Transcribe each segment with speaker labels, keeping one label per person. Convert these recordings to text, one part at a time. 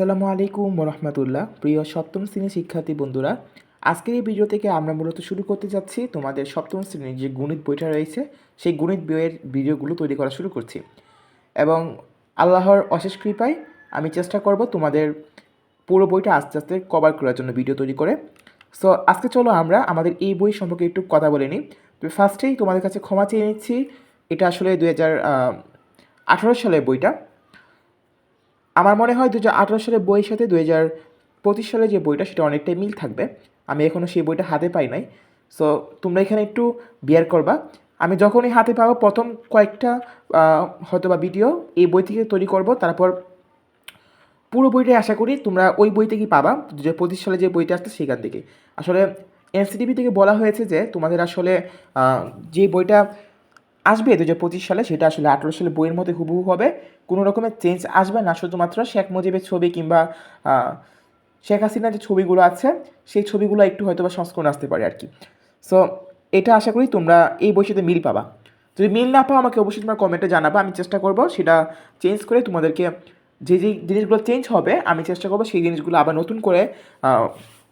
Speaker 1: আসসালামু আলাইকুম রহমতুল্লাহ প্রিয় সপ্তম শ্রেণির শিক্ষার্থী বন্ধুরা, আজকের এই ভিডিও থেকে আমরা মূলত শুরু করতে যাচ্ছি তোমাদের সপ্তম শ্রেণির যে গণিত বইটা রয়েছে, সেই গণিত বইয়ের ভিডিওগুলো তৈরি করা শুরু করছি। এবং আল্লাহর অশেষ কৃপায় আমি চেষ্টা করব তোমাদের পুরো বইটা আস্তে আস্তে কভার করার জন্য ভিডিও তৈরি করে। সো আজকে চলো আমরা আমাদের এই বই সম্পর্কে একটু কথা বলে নিই। তো ফার্স্টেই তোমাদের কাছে ক্ষমা চেয়ে নিচ্ছি, এটা আসলে দু হাজার আঠারো সালের বইটা। আমার মনে হয় দু হাজার আঠারো সালের বইয়ের সাথে দু হাজার পঁচিশ সালে যে বইটা, সেটা অনেকটাই মিল থাকবে। আমি এখনও সেই বইটা হাতে পাই নাই। সো তোমরা এখানে একটু বিয়ার করবা। আমি যখনই হাতে পাবো, প্রথম কয়েকটা হয়তো বা ভিডিও এই বই থেকে তৈরি করব। তারপর পুরো বইটাই আশা করি তোমরা ওই বই থেকেই পাবা দু পঁচিশ সালে যে বইটা আসছে সেখান থেকে। আসলে এনসিটিভি থেকে বলা হয়েছে যে, তোমাদের আসলে যে বইটা আসবে দু হাজার পঁচিশ সালে, সেটা আসলে আঠেরো সালে বইয়ের মধ্যে হুবহু হবে। কোনো রকমের চেঞ্জ আসবে না, শুধুমাত্র শেখ মুজিবের ছবি কিংবা শেখ হাসিনার যে ছবিগুলো আছে, সেই ছবিগুলো একটু হয়তো বা সংস্করণ আসতে পারে আর কি। সো এটা আশা করি তোমরা এই বইয়ের মিল পাবা। যদি মিল না পাও, আমাকে অবশ্যই তোমরা কমেন্টে জানাবা, আমি চেষ্টা করব সেটা চেঞ্জ করে তোমাদেরকে যে যে জিনিসগুলো চেঞ্জ হবে, আমি চেষ্টা করব সেই জিনিসগুলো আবার নতুন করে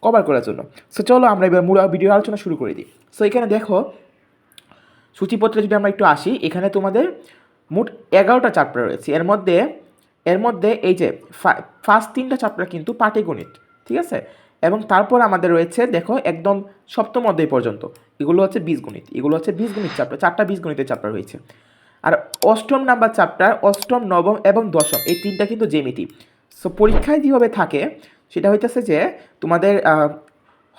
Speaker 1: কভার করার জন্য। সো চলো আমরা এবার মূল ভিডিও আলোচনা শুরু করে দিই। সো এখানে দেখো সূচিপত্রে যদি আমরা একটু আসি, এখানে তোমাদের মোট এগারোটা চ্যাপ্টার রয়েছে। এর মধ্যে এর মধ্যে এই যে ফার্স্ট তিনটা চ্যাপ্টার কিন্তু পাটিগণিত, ঠিক আছে? এবং তারপর আমাদের রয়েছে, দেখো, একদম সপ্তম অধ্যায় পর্যন্ত। এগুলো হচ্ছে বীজগণিত, এগুলো হচ্ছে বীজগণিত চ্যাপ্টার চারটা বীজগণিতের চ্যাপ্টার রয়েছে। আর অষ্টম নাম্বার চ্যাপ্টার অষ্টম, নবম এবং দশম, এই তিনটা কিন্তু জেমিতি সো পরীক্ষায় যেভাবে থাকে, সেটা হইতেছে যে তোমাদের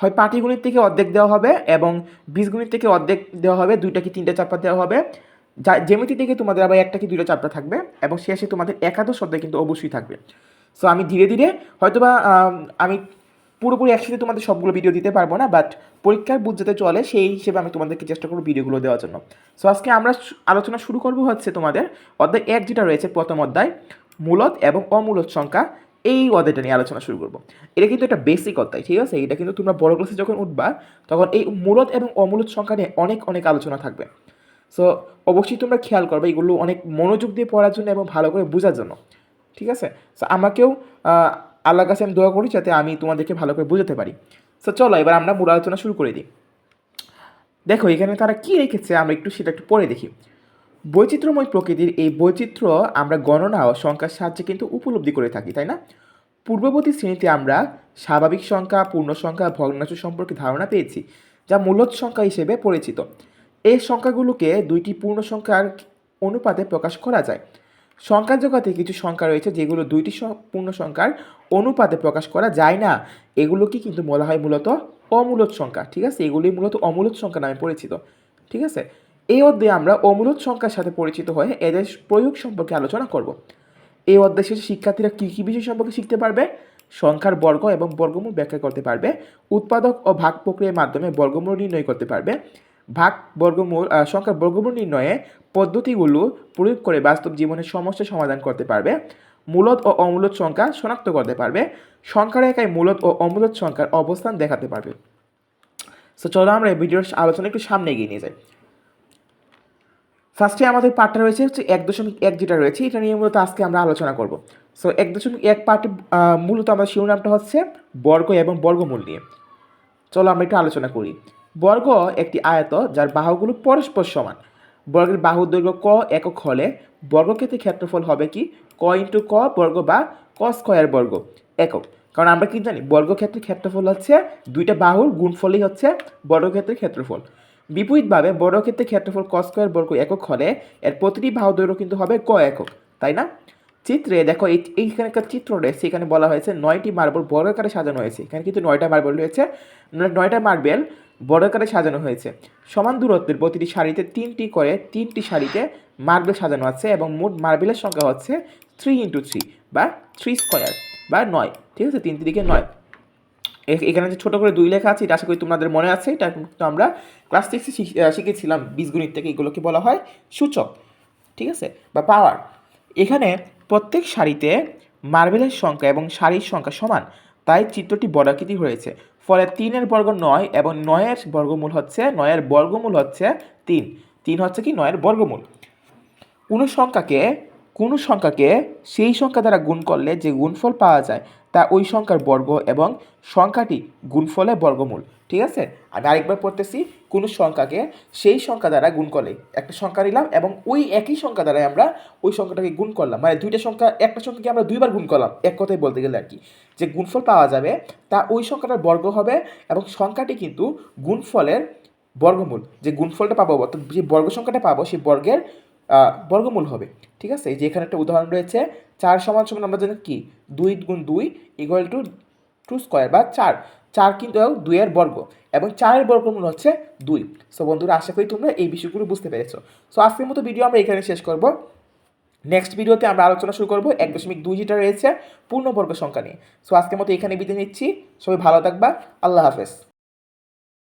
Speaker 1: হয় পাটিগণিত থেকে অর্ধেক দেওয়া হবে এবং বীজগণিত থেকে অর্ধেক দেওয়া হবে দুইটা কি তিনটা চাপ্টার দেওয়া হবে। যা জেমিতি থেকে তোমাদের আবার একটা কি দুইটা চাপ্টার থাকবে এবং শেষে তোমাদের একাদশ অধ্যায় কিন্তু অবশ্যই থাকবে। সো আমি ধীরে ধীরে হয়তোবা আম, পুরোপুরি একসাথে তোমাদের সবগুলো ভিডিও দিতে পারব না বাট পরীক্ষার বুঝ যাতে চলে সেই হিসেবে আমি তোমাদেরকে চেষ্টা করব ভিডিওগুলো দেওয়ার জন্য। সো আজকে আমরা আলোচনা শুরু করব হচ্ছে তোমাদের অধ্যায় এক যেটা রয়েছে প্রথম অধ্যায় মূলত এবং অমূলত সংখ্যা। এই অধ্যায়টা নিয়ে আলোচনা শুরু করব। এটা কিন্তু একটা বেসিক অধ্যায় ঠিক আছে? এটা কিন্তু তোমরা বড় ক্লাসে যখন উঠবা তখন এই মূলত এবং অমূলত সংখ্যা নিয়ে অনেক অনেক আলোচনা থাকবে। সো অবশ্যই তোমরা খেয়াল করবে এগুলো অনেক মনোযোগ দিয়ে পড়ার জন্য এবং ভালো করে বোঝার জন্য ঠিক আছে? সো আমাকেও আহ, আল্লাহর কাছে আমি দোয়া করি যাতে আমি তোমাদেরকে ভালো করে বোঝাতে পারি। সো চলো এবার আমরা মূল আলোচনা শুরু করে দিই। দেখো এখানে তারা কী রেখেছে? আমরা একটু সেটা একটু পড়ে দেখি। বৈচিত্র্যময় প্রকৃতির এই বৈচিত্র্য আমরা গণনা ও সংখ্যার সাহায্যে কিন্তু উপলব্ধি করে থাকি, তাই না? পূর্ববর্তী শ্রেণীতে আমরা স্বাভাবিক সংখ্যা, পূর্ণ সংখ্যা, ভগ্নাংশ সম্পর্কে ধারণা পেয়েছি, যা মূলত সংখ্যা হিসেবে পরিচিত। এই সংখ্যাগুলোকে দুইটি পূর্ণ সংখ্যার অনুপাতে প্রকাশ করা যায়। সংখ্যা জগতে কিছু সংখ্যা রয়েছে যেগুলো দুইটি পূর্ণ সংখ্যার অনুপাতে প্রকাশ করা যায় না। এগুলোকে কিন্তু বলা হয় মূলত অমূলত সংখ্যা, ঠিক আছে? এগুলি মূলত অমূলত সংখ্যা নামে পরিচিত, ঠিক আছে? এই অধ্যায়ে আমরা অমূলত সংখ্যার সাথে পরিচিত হয়ে এদের প্রয়োগ সম্পর্কে আলোচনা করব। এই অধ্যায় শেষে শিক্ষার্থীরা কী কী বিষয় সম্পর্কে শিখতে পারবে? সংখ্যার বর্গ এবং বর্গমূল ব্যাখ্যা করতে পারবে। উৎপাদক ও ভাগ প্রক্রিয়ার মাধ্যমে বর্গমূল নির্ণয় করতে পারবে। ভাগ, বর্গমূল সংখ্যার বর্গমূল নির্ণয়ে পদ্ধতিগুলো প্রয়োগ করে বাস্তব জীবনের সমস্যা সমাধান করতে পারবে। মূলত ও অমূলত সংখ্যা শনাক্ত করতে পারবে। সংখ্যার একাই মূলত ও অমূলত সংখ্যার অবস্থান দেখাতে পারবে। সো চলো আমরা এই ভিডিওর আলোচনা একটু সামনে এগিয়ে নিয়ে যাই। ফার্স্টে আমাদের পার্টটা রয়েছে হচ্ছে এক দশমিক এক যেটা রয়েছে, এটা নিয়ে মূলত আজকে আমরা আলোচনা করব। সো এক দশমিক এক পার্টে মূলত আমাদের শিরোনামটা হচ্ছে বর্গ এবং বর্গমূল নিয়ে। চলো আমরা একটু আলোচনা করি। বর্গ একটি আয়ত যার বাহুগুলো পরস্পর সমান। বর্গের বাহুর দৈর্ঘ্য ক একক হলে বর্গক্ষেত্রের ক্ষেত্রফল হবে কি? ক ইন্টু ক বর্গ বা ক স্কয়ার বর্গ একক। কারণ আমরা কি জানি? বর্গক্ষেত্রের ক্ষেত্রফল হচ্ছে দুইটা বাহুর গুণফলই হচ্ছে বর্গক্ষেত্রের ক্ষেত্রফল। বিপরীতভাবে বর্গক্ষেত্রের ক্ষেত্রফল ক স্কয়ার বর্গ একক হলে এর প্রতিটি বাহু দৈর্ঘ্য কিন্তু হবে ক একক, তাই না? চিত্রে দেখো এই, এইখানে একটা চিত্র রয়েছে, এখানে বলা হয়েছে নয়টি মার্বেল বর্গাকারে সাজানো হয়েছে। এখানে কিন্তু নয়টা মার্বেল রয়েছে নয়টা মার্বেল বর্গাকারে সাজানো হয়েছে। সমান দূরত্বের প্রতিটি শাড়িতে তিনটি করে তিনটি শাড়িতে মার্বেল সাজানো আছে এবং মোট মার্বেলের সংখ্যা হচ্ছে থ্রি ইন্টু থ্রি বা থ্রি স্কোয়ার বা নয়, ঠিক আছে? তিনটি দিকে নয়। এখানে যে ছোটো করে দুই লেখা আছে, এটা আশা করি তোমাদের মনে আছে, এটা কিন্তু আমরা ক্লাস সিক্সে শিখেছিলাম বীজগণিত থেকে এগুলোকে বলা হয় সূচক, ঠিক আছে? বা পাওয়ার এখানে প্রত্যেক সারিতে মার্বেলের সংখ্যা এবং সারির সংখ্যা সমান, তাই চিত্রটি বর্গাকৃতি হয়েছে। ফলে তিনের বর্গ নয় এবং নয়ের বর্গমূল হচ্ছে, নয়ের বর্গমূল হচ্ছে তিন। তিন হচ্ছে কি? নয়ের বর্গমূল। কোনো সংখ্যাকে কোনো সংখ্যাকে সেই সংখ্যা দ্বারা গুণ করলে যে গুণফল পাওয়া যায় তা ওই সংখ্যার বর্গ এবং সংখ্যাটি গুণফলের বর্গমূল, ঠিক আছে? আমি আরেকবার পড়তেছি, কোনো সংখ্যাকে সেই সংখ্যা দ্বারা গুণ করলে, একটা সংখ্যা নিলাম এবং ওই একই সংখ্যা দ্বারা আমরা ওই সংখ্যাটাকে গুণ করলাম। মানে দুইটা সংখ্যা, একটা সংখ্যাকে আমরা দুইবার গুণ করলাম, এক কথায় বলতে গেলে আর কি। যে গুণফল পাওয়া যাবে, তা ওই সংখ্যাটার বর্গ হবে এবং সংখ্যাটি কিন্তু গুণফলের বর্গমূল। যে গুণফলটা পাবো, অর্থাৎ যে বর্গ সংখ্যাটা পাবো, সেই বর্গের বর্গমূল হবে, ঠিক আছে? এই যে এখানে একটা উদাহরণ রয়েছে চার সমান সমান আমরা জানি কি? দুই গুণ দুই ইকুয়াল টু টু স্কোয়ার বা চার। চার কিন্তু দুইয়ের বর্গ এবং চারের বর্গমূল হচ্ছে দুই। সো বন্ধুরা, আশা করি তোমরা এই বিষয়গুলো বুঝতে পেরেছ। সো আজকের মতো ভিডিও আমরা এখানে শেষ করব। নেক্সট ভিডিওতে আমরা আলোচনা শুরু করব এক দশমিক দুই যেটা রয়েছে পূর্ণবর্গ সংখ্যা নিয়ে। সো আজকের মতো এখানে বিদায় নিচ্ছি। সবাই ভালো থাকবা। আল্লাহ হাফেজ।